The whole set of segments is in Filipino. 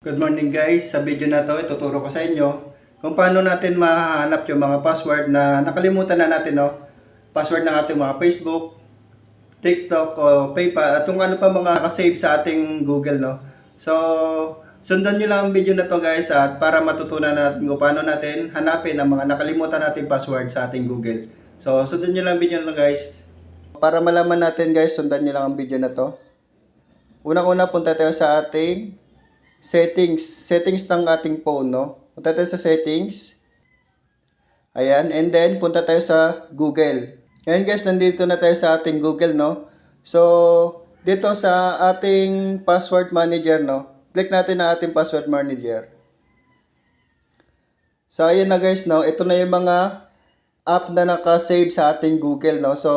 Good morning guys. Sa video na to, ituturo ko sa inyo kung paano natin mahanap yung mga password na nakalimutan na natin, no? Password ng ating mga Facebook, TikTok, o PayPal, at kung ano pa mga nakasave sa ating Google, no? So, sundan nyo lang ang video na to guys at para matutunan natin kung paano natin hanapin ang mga nakalimutan nating password sa ating Google. So, sundan nyo lang ang video na to guys. Para malaman natin guys, sundan nyo lang ang video na to. Unang-una, punta tayo sa ating settings, settings ng ating phone, no? Punta tayo sa settings. Ayan, and then punta tayo sa Google. Ngayon guys, nandito na tayo sa ating Google, no? So, dito sa ating password manager, no? Click natin na ating password manager. So, ayan na guys, no? Ito na yung mga app na nakasave sa ating Google, no? So,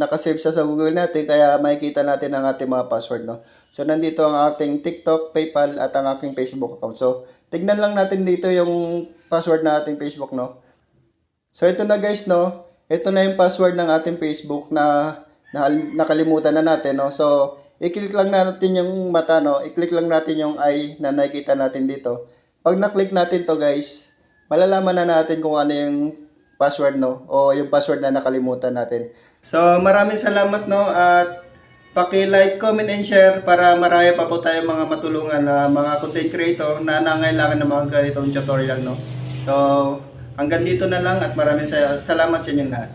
nakasave siya sa Google natin, kaya makikita natin ang ating mga password, no? So, nandito ang ating TikTok, PayPal, at ang aking Facebook account. So, tignan lang natin dito yung password ng ating Facebook, no? So, ito na guys, no? Ito na yung password ng ating Facebook na, na nakalimutan na natin, no? So, i-click lang natin yung mata, no? I-click lang natin yung eye na nakikita natin dito. Pag na-click natin to guys, malalaman na natin kung ano yung password no o yung password na nakalimutan natin. So maraming salamat no at paki-like, comment and share para marami pa po tayong mga matulungan na mga content creator na nangailangan ng mga ganitong tutorial no. So hanggang dito na lang at maraming sa- salamat sa inyong lahat.